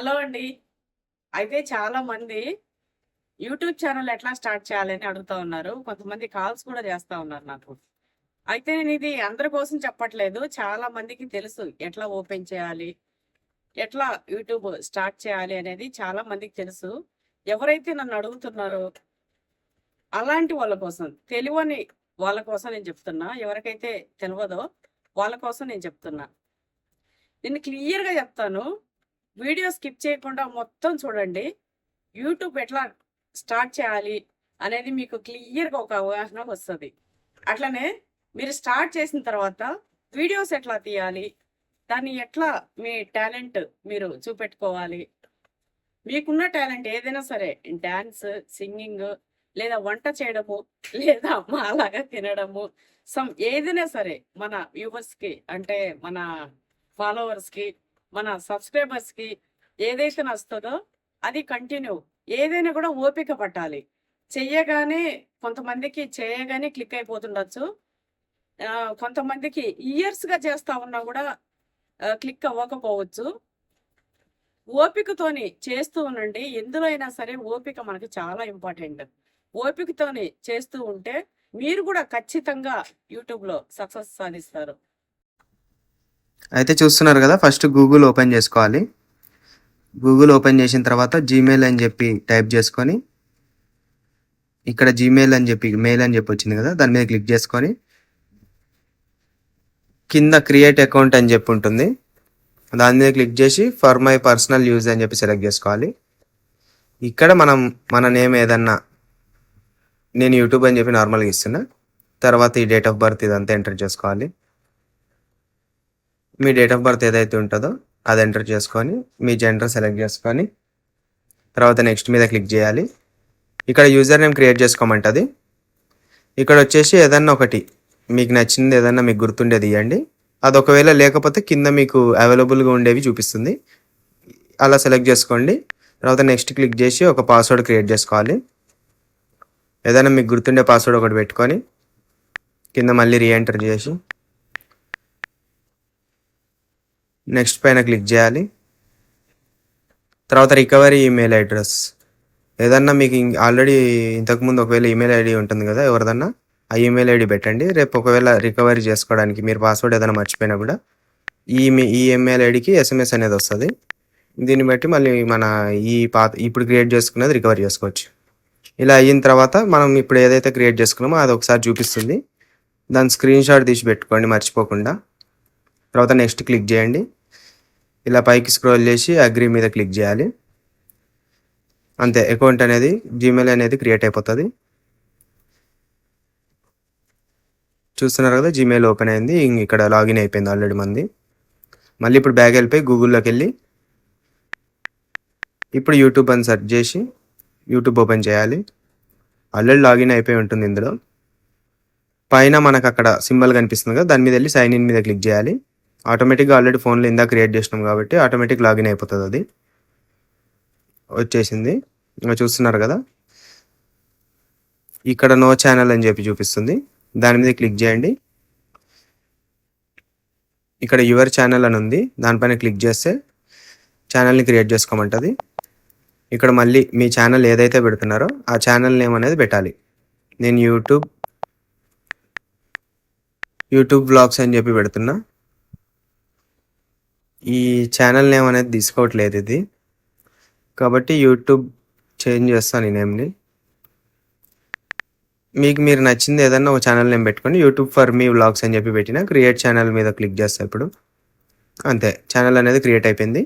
Hello అండి. అయితే చాలా మంది యూట్యూబ్ ఛానల్ ఎట్లా స్టార్ట్ చేయాలని అడుగుతా ఉన్నారు. కొంతమంది కాల్స్ కూడా చేస్తా ఉన్నారు నాకు. అయితే నేను ఇది అందరి కోసం చెప్పట్లేదు. చాలా మందికి తెలుసు ఎట్లా ఓపెన్ చేయాలి? ఎట్లా యూట్యూబ్ స్టార్ట్ చేయాలి అనేది చాలా మందికి తెలుసు. ఎవరైతే నన్ను అడుగుతున్నారో అలాంటి వాళ్ళ కోసం, తెలియని వాళ్ళ కోసం నేను చెప్తున్నా. ఎవరికైతే తెలియదో వాళ్ళ కోసం నేను చెప్తున్నా. నేను క్లియర్‌గా చెప్తాను. వీడియో స్కిప్ చేయకుండా మొత్తం చూడండి. యూట్యూబ్ ఎట్లా స్టార్ట్ చేయాలి అనేది మీకు క్లియర్‌గా ఒక అవగాహన వస్తుంది అట్లనే మీరు స్టార్ట్ చేసిన తర్వాత వీడియోస్ ఎట్లా తీయాలి? దాన్ని ఎట్లా మీ టాలెంట్ మీరు చూపెట్టుకోవాలి? మీకున్న టాలెంట్ ఏదైనా సరే డ్యాన్స్ సింగింగ్ లేదా వంట చేయడము, లేదా మాలాగా తినడము, సమ్ ఏదైనా సరే మన వ్యూవర్స్‌కి అంటే మన ఫాలోవర్స్‌కి, మన సబ్స్క్రైబర్స్‌కి ఏదైతే నస్తుందో అది కంటిన్యూ ఏదైనా కూడా ఓపిక పట్టాలి. చెయ్యగానే కొంతమందికి చేయగానే క్లిక్ అయిపోతుండొచ్చు. కొంతమందికి ఇయర్స్‌గా చేస్తూ ఉన్నా కూడా క్లిక్ అవ్వకపోవచ్చు. ఓపికతోని చేస్తూ ఉండండి. ఎందులో అయినా సరే ఓపిక మనకు చాలా ఇంపార్టెంట్. ఓపికతోని చేస్తూ ఉంటే మీరు కూడా ఖచ్చితంగా యూట్యూబ్‌లో సక్సెస్ సాధిస్తారు. అయితే చూస్తున్నారు కదా! ఫస్ట్ గూగుల్ ఓపెన్ చేసుకోవాలి. గూగుల్ ఓపెన్ చేసిన తర్వాత జీమెయిల్ అని చెప్పి టైప్ చేసుకొని ఇక్కడ జీమెయిల్ అని చెప్పి మెయిల్ అని చెప్పి వచ్చింది కదా! దాని మీద క్లిక్ చేసుకొని కింద క్రియేట్ అకౌంట్ అని చెప్పి ఉంటుంది. దాని మీద క్లిక్ చేసి ఫర్ మై పర్సనల్ యూజ్ అని చెప్పి సెలెక్ట్ చేసుకోవాలి. ఇక్కడ మనం మన నేమ్ ఏదన్నా నేను యూట్యూబ్ అని చెప్పి నార్మల్‌గా ఇస్తున్నా. తర్వాత ఈ డేట్ ఆఫ్ బర్త్ ఇదంతా ఎంటర్ చేసుకోవాలి. మీ డేట్ ఆఫ్ బర్త్ ఏదైతే ఉంటుందో అది ఎంటర్ చేసుకొని, మీ జెండర్ సెలెక్ట్ చేసుకొని, తర్వాత నెక్స్ట్ మీద క్లిక్ చేయాలి. ఇక్కడ యూజర్ నేమ్ క్రియేట్ చేసుకోమంటుంది ఇక్కడ వచ్చేసి ఏదన్నా ఒకటి మీకు నచ్చింది ఏదన్నా మీకు గుర్తుండేది ఇవ్వండి అది ఒకవేళ లేకపోతే కింద మీకు అవైలబుల్‌గా ఉండేవి చూపిస్తుంది. అలా సెలెక్ట్ చేసుకోండి. తర్వాత నెక్స్ట్ క్లిక్ చేసి ఒక పాస్వర్డ్ క్రియేట్ చేసుకోవాలి. ఏదైనా మీకు గుర్తుండే పాస్వర్డ్ ఒకటి పెట్టుకొని కింద మళ్ళీ రీఎంటర్ చేసి నెక్స్ట్ పైన క్లిక్ చేయాలి. తర్వాత రికవరీ ఈమెయిల్ అడ్రస్ ఏదన్నా మీకు ఆల్రెడీ ఇంతకుముందు ఒకవేళ ఈమెయిల్ ఐడి ఉంటుంది కదా! ఎవరిదన్నా ఆ ఈమెయిల్ ఐడి పెట్టండి. రేపు ఒకవేళ రికవరీ చేసుకోవడానికి మీరు పాస్వర్డ్ ఏదైనా మర్చిపోయినా కూడా ఈ మీ ఈ ఈమెయిల్ ఎస్ఎంఎస్ అనేది వస్తుంది దీన్ని బట్టి మళ్ళీ మన ఈ పాత ఇప్పుడు క్రియేట్ చేసుకున్నది రికవరీ చేసుకోవచ్చు. ఇలా అయిన తర్వాత మనం ఇప్పుడు ఏదైతే క్రియేట్ చేసుకున్నామో అది ఒకసారి చూపిస్తుంది. దాని స్క్రీన్‌షాట్ తీసి పెట్టుకోండి మర్చిపోకుండా. తర్వాత నెక్స్ట్ క్లిక్ చేయండి. ఇలా పైకి స్క్రోల్ చేసి అగ్రీ మీద క్లిక్ చేయాలి. అంతే అకౌంట్ అనేది జీమెయిల్ అనేది క్రియేట్ అయిపోతుంది చూస్తున్నారు కదా! జీమెయిల్ ఓపెన్ అయింది. ఇక్కడ లాగిన్ అయిపోయింది ఆల్రెడీ మంది మళ్ళీ ఇప్పుడు బ్యాగ్ వెళ్ళిపోయి గూగుల్లోకి వెళ్ళి ఇప్పుడు యూట్యూబ్ అని సెర్చ్ చేసి యూట్యూబ్ ఓపెన్ చేయాలి. ఆల్రెడీ లాగిన్ అయిపోయి ఉంటుంది ఇందులో. పైన మనకు అక్కడ సింబల్ కనిపిస్తుంది కదా! దాని మీద వెళ్ళి సైన్ ఇన్ మీద క్లిక్ చేయాలి. ఆటోమేటిక్‌గా ఆల్రెడీ ఫోన్‌లో ఇందాక క్రియేట్ చేసినాం కాబట్టి ఆటోమేటిక్ లాగిన్ అయిపోతుంది అది. వచ్చేసింది. ఇంకా చూస్తున్నారు కదా! ఇక్కడ నో ఛానల్ అని చెప్పి చూపిస్తుంది. దాని మీద క్లిక్ చేయండి. ఇక్కడ యువర్ ఛానల్ అని ఉంది. దానిపైన క్లిక్ చేస్తే ఛానల్‌ని క్రియేట్ చేసుకోమంటుంది ఇక్కడ మళ్ళీ మీ ఛానల్ ఏదైతే పెడుతున్నారో ఆ ఛానల్ నేమ్ అనేది పెట్టాలి. నేను యూట్యూబ్ యూట్యూబ్ వ్లాగ్స్ అని చెప్పి పెడుతున్నా. ఈ ఛానల్ నేమ్ అనేది తీసుకోవట్లేదు ఇది. కాబట్టి యూట్యూబ్ చేంజ్ చేస్తాను ఈ నేమ్‌ని. మీకు మీరు నచ్చింది ఏదన్నా ఒక ఛానల్ నేమ్ పెట్టుకోండి. యూట్యూబ్ ఫర్ మీ వ్లాగ్స్ అని చెప్పి పెట్టినా క్రియేట్ ఛానల్ మీద క్లిక్ చేస్తా ఇప్పుడు. అంతే ఛానల్ అనేది క్రియేట్ అయిపోయింది.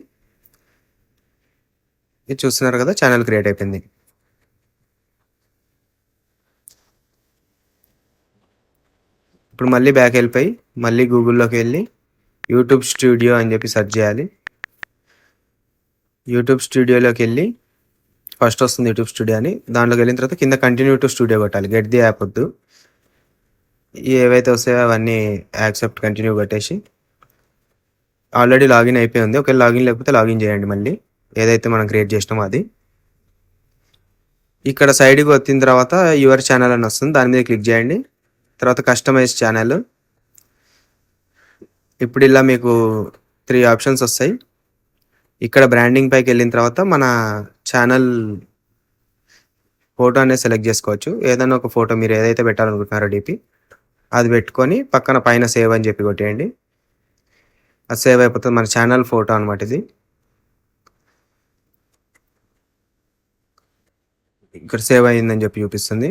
ఇది చూస్తున్నారు కదా! ఛానల్ క్రియేట్ అయిపోయింది. ఇప్పుడు మళ్ళీ బ్యాక్ వెళ్ళిపోయి మళ్ళీ గూగుల్‌లోకి వెళ్ళి యూట్యూబ్ స్టూడియో అని చెప్పి సెర్చ్ చేయాలి. యూట్యూబ్ స్టూడియోలోకి వెళ్ళి ఫస్ట్ వస్తుంది యూట్యూబ్ స్టూడియో అని. దాంట్లోకి వెళ్ళిన తర్వాత కింద కంటిన్యూ టు స్టూడియో కొట్టాలి. గెట్ ది యాప్ వద్దు. ఏవైతే వస్తాయో అవన్నీ యాక్సెప్ట్ కంటిన్యూ కొట్టేసి ఆల్రెడీ లాగిన్ అయిపోయి ఉంది. ఒకవేళ లాగిన్ లేకపోతే లాగిన్ చేయండి మళ్ళీ. ఏదైతే మనం క్రియేట్ చేసినామో అది. ఇక్కడ సైడ్‌కి వచ్చిన తర్వాత యువర్ ఛానల్ అని వస్తుంది. దాని మీద క్లిక్ చేయండి. తర్వాత కస్టమైజ్ ఛానల్. ఇప్పుడు ఇలా మీకు త్రీ ఆప్షన్స్ వస్తాయి. ఇక్కడ బ్రాండింగ్ పైకి వెళ్ళిన తర్వాత మన ఛానల్ ఫోటో అనేది సెలెక్ట్ చేసుకోవచ్చు. ఏదైనా ఒక ఫోటో మీరు ఏదైతే పెట్టాలనుకుంటున్నారో డిపి అది పెట్టుకొని పక్కన పైన సేవ్ అని చెప్పి కొట్టేయండి. అది సేవ్ అయిపోతుంది. మన ఛానల్ ఫోటో అనమాట ఇది. ఇక్కడ సేవ్ అయ్యిందని చెప్పి చూపిస్తుంది.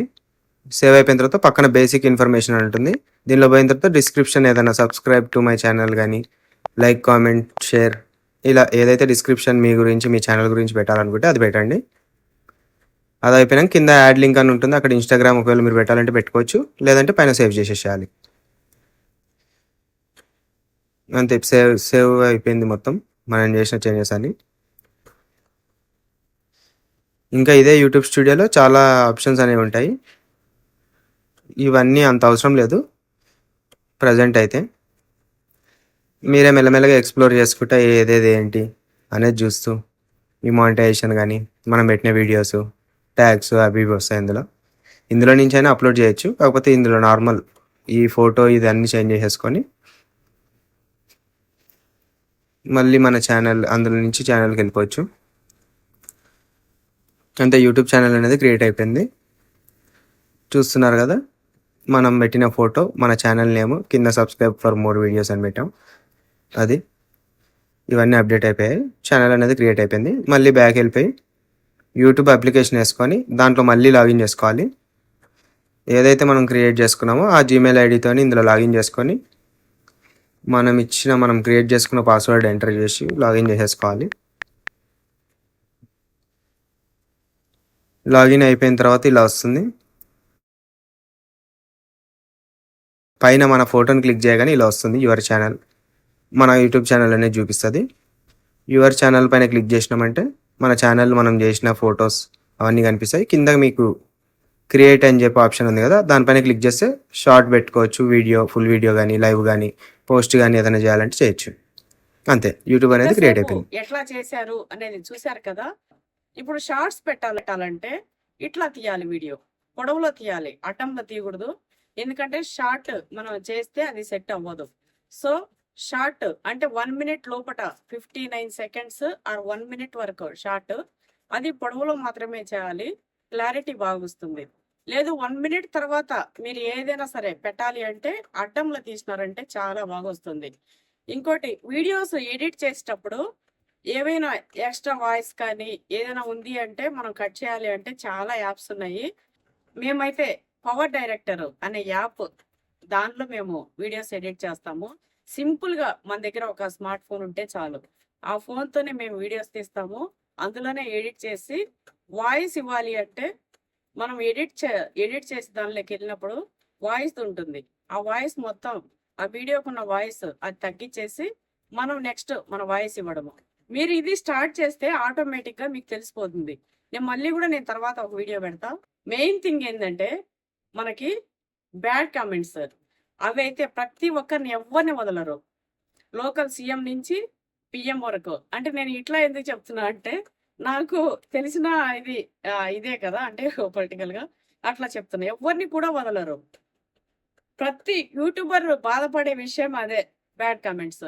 సేవ్ అయిపోయిన తర్వాత పక్కన బేసిక్ ఇన్ఫర్మేషన్ అని ఉంటుంది. దీనిలో పోయిన తర్వాత డిస్క్రిప్షన్ ఏదైనా సబ్స్క్రైబ్ టు మై ఛానల్ కానీ లైక్ కామెంట్ షేర్ ఇలా ఏదైతే డిస్క్రిప్షన్ మీ గురించి మీ ఛానల్ గురించి పెట్టాలనుకుంటే అది పెట్టండి. అది అయిపోయినాక కింద యాడ్ లింక్ అని ఉంటుంది. అక్కడ ఇన్స్టాగ్రామ్ ఒకవేళ మీరు పెట్టాలంటే పెట్టుకోవచ్చు. లేదంటే పైన సేవ్ చేసేసేయాలి. అంతే సేవ్ సేవ్ అయిపోయింది మొత్తం. మనం చేసిన చేంజెస్ అని ఇంకా ఇదే యూట్యూబ్ స్టూడియోలో చాలా ఆప్షన్స్ అనేవి ఉంటాయి. ఇవన్నీ అంత అవసరం లేదు. ప్రజెంట్ అయితే. మీరే మెల్లమెల్లగా ఎక్స్ప్లోర్ చేసుకుంటా ఏదేది ఏంటి అనేది చూస్తూ ఈ మానిటైజేషన్ కానీ మనం పెట్టిన వీడియోస్ ట్యాగ్స్ అవి ఇవి వస్తాయి ఇందులో. ఇందులో నుంచి అయినా అప్లోడ్ చేయొచ్చు. కాకపోతే ఇందులో నార్మల్ ఈ ఫోటో ఇది అన్నీ చేంజ్ చేసేసుకొని మళ్ళీ మన ఛానల్ అందులో నుంచి ఛానల్కి వెళ్ళిపోవచ్చు. అంతే యూట్యూబ్ ఛానల్ అనేది క్రియేట్ అయిపోయింది. చూస్తున్నారు కదా? మనం పెట్టిన ఫోటో మన ఛానల్ నేమ్ కింద సబ్స్క్రైబ్ ఫర్ మోర్ వీడియోస్ అని పెట్టాం. అది. ఇవన్నీ అప్డేట్ అయిపోయాయి. ఛానల్ అనేది క్రియేట్ అయిపోయింది. మళ్ళీ బ్యాక్ వెళ్ళిపోయి యూట్యూబ్ అప్లికేషన్ వేసుకొని దాంట్లో మళ్ళీ లాగిన్ చేసుకోవాలి. ఏదైతే మనం క్రియేట్ చేసుకున్నామో ఆ జీమెయిల్ ఐడితో ఇందులో లాగిన్ చేసుకొని మనం ఇచ్చిన మనం క్రియేట్ చేసుకున్న పాస్వర్డ్ ఎంటర్ చేసి లాగిన్ చేసేసుకోవాలి. లాగిన్ అయిపోయిన తర్వాత ఇలా వస్తుంది. పైన మన ఫోటోని క్లిక్ చేయగానే ఇలా వస్తుంది యువర్ ఛానల్. మన యూట్యూబ్ ఛానల్ అనేది చూపిస్తుంది. యువర్ ఛానల్ పైన క్లిక్ చేసినామంటే మన ఛానల్ మనం చేసిన ఫొటోస్ అవన్నీ కనిపిస్తాయి. కింద మీకు క్రియేట్ అని చెప్పి ఆప్షన్ ఉంది కదా దానిపైన క్లిక్ చేస్తే షార్ట్ పెట్టుకోవచ్చు వీడియో ఫుల్ వీడియో కానీ లైవ్ కానీ పోస్ట్ కానీ ఏదైనా చేయాలంటే చేయొచ్చు. అంతే యూట్యూబ్ అనేది క్రియేట్ అయిపోయింది. ఎట్లా చేశారు అనేది చూశారు కదా ఇప్పుడు షార్ట్స్ పెట్టాలంటే ఇట్లా తీయాలి వీడియో పొడవులో తీయాలి అడ్డంలో తీయకూడదు. ఎందుకంటే షార్ట్ మనం చేస్తే అది సెట్ అవ్వదు. సో షార్ట్ అంటే వన్ మినిట్ లోపట fifty nine seconds or one minute వరకు షార్ట్. అది పొడవులో మాత్రమే చేయాలి. క్లారిటీ బాగా వస్తుంది లేదు వన్ మినిట్ తర్వాత మీరు ఏదైనా సరే పెట్టాలి అంటే అడ్డంలో తీసినారంటే చాలా బాగా వస్తుంది ఇంకోటి వీడియోస్ ఎడిట్ చేసేటప్పుడు ఏవైనా ఎక్స్ట్రా వాయిస్ కానీ ఏదైనా ఉంది అంటే మనం కట్ చేయాలి అంటే చాలా యాప్స్ ఉన్నాయి. మేమైతే పవర్ డైరెక్టర్ అనే యాప్ దానిలో మేము వీడియోస్ ఎడిట్ చేస్తాము. సింపుల్గా మన దగ్గర ఒక స్మార్ట్ ఫోన్ ఉంటే చాలు. ఆ ఫోన్తోనే మేము వీడియోస్ తీస్తాము. అందులోనే ఎడిట్ చేసి వాయిస్ ఇవ్వాలి అంటే మనం ఎడిట్ చే ఎడిట్ చేసి దానిలోకి వెళ్ళినప్పుడు వాయిస్ ఉంటుంది. ఆ వాయిస్ మొత్తం ఆ వీడియోకున్న వాయిస్ అది తగ్గించేసి మనం నెక్స్ట్ మన వాయిస్ ఇవ్వడము. మీరు ఇది స్టార్ట్ చేస్తే ఆటోమేటిక్గా మీకు తెలిసిపోతుంది. నేను మళ్ళీ కూడా నేను తర్వాత ఒక వీడియో పెడతా. మెయిన్ థింగ్ ఏంటంటే మనకి బ్యాడ్ కామెంట్స్ అవి అయితే ప్రతి ఒక్కరిని ఎవరిని వదలరు. లోకల్ సీఎం నుంచి పిఎం వరకు. అంటే నేను ఇట్లా ఎందుకు చెప్తున్నా అంటే నాకు తెలిసిన ఇది ఇదే కదా అంటే పొలిటికల్గా అట్లా చెప్తున్నా. ఎవరిని కూడా వదలరు. ప్రతి యూట్యూబర్ బాధపడే విషయం అదే బ్యాడ్ కామెంట్స్.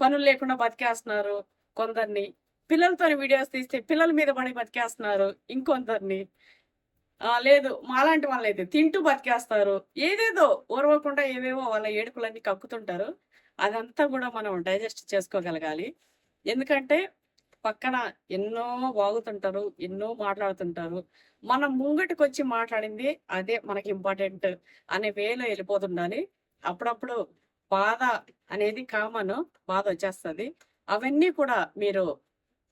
పనులు లేకుండా బతికేస్తున్నారు కొందరిని. పిల్లలతో వీడియోస్ తీస్తే పిల్లల మీద పడి బతికేస్తున్నారు ఇంకొందరిని. లేదు మాలాంటి వాళ్ళైతే తింటూ బతికేస్తారు. ఏదేదో ఓర్వకుండా ఏవేవో వాళ్ళ ఏడుపులన్నీ కక్కుతుంటారు. అదంతా కూడా మనం డైజెస్ట్ చేసుకోగలగాలి. ఎందుకంటే పక్కన ఎన్నో వాగుతుంటారు ఎన్నో మాట్లాడుతుంటారు. మనం ముంగటికి వచ్చి మాట్లాడింది అదే మనకి ఇంపార్టెంట్ అనే వేలో వెళ్ళిపోతుండాలి. అప్పుడప్పుడు బాధ అనేది కామన్ బాధ వచ్చేస్తుంది. అవన్నీ కూడా మీరు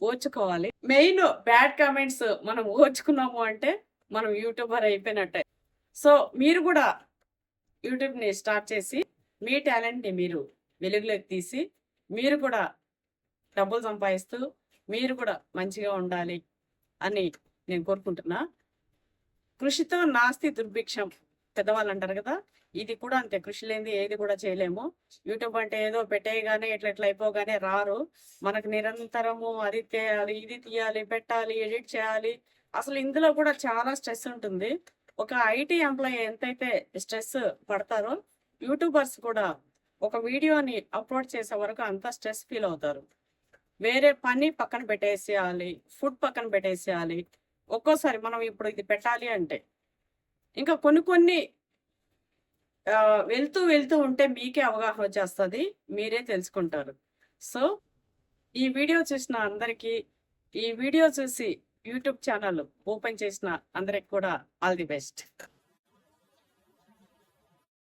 ఓర్చుకోవాలి. మెయిన్ బ్యాడ్ కామెంట్స్ మనం ఓర్చుకున్నాము అంటే మనం యూట్యూబర్ అయిపోయినట్టే. సో మీరు కూడా యూట్యూబ్ని స్టార్ట్ చేసి మీ టాలెంట్ని మీరు వెలుగులోకి తీసి మీరు కూడా డబ్బులు సంపాదిస్తూ మీరు కూడా మంచిగా ఉండాలి అని నేను కోరుకుంటున్నా. కృషితో నాస్తి దుర్భిక్షం పెద్దవాళ్ళు అంటారు కదా ఇది కూడా అంతే. కృషి లేనిది ఏది కూడా చేయలేము. యూట్యూబ్ అంటే ఏదో పెట్టేయగానే ఇట్లా ఇట్లా అయిపోగానే రారు. మనకు నిరంతరము అది తీయాలి ఇది తీయాలి పెట్టాలి ఎడిట్ చేయాలి అసలు ఇందులో కూడా చాలా స్ట్రెస్ ఉంటుంది. ఒక ఐటీ ఎంప్లాయీ ఎంతైతే స్ట్రెస్ పడతారో యూట్యూబర్స్ కూడా ఒక వీడియోని అప్లోడ్ చేసే వరకు అంత స్ట్రెస్ ఫీల్ అవుతారు. వేరే పని పక్కన పెట్టేసేయాలి ఫుడ్ పక్కన పెట్టేసేయాలి ఒక్కోసారి మనం ఇప్పుడు ఇది పెట్టాలి అంటే. ఇంకా కొన్ని కొన్ని వెళ్తూ వెళ్తూ ఉంటే మీకే అవగాహన వచ్చేస్తుంది మీరే తెలుసుకుంటారు. సో ఈ వీడియో చూసిన అందరికీ ఈ వీడియో చూసి యూట్యూబ్ ఛానల్ ఓపెన్ చేసిన అందరికి కూడా ఆల్ ది బెస్ట్.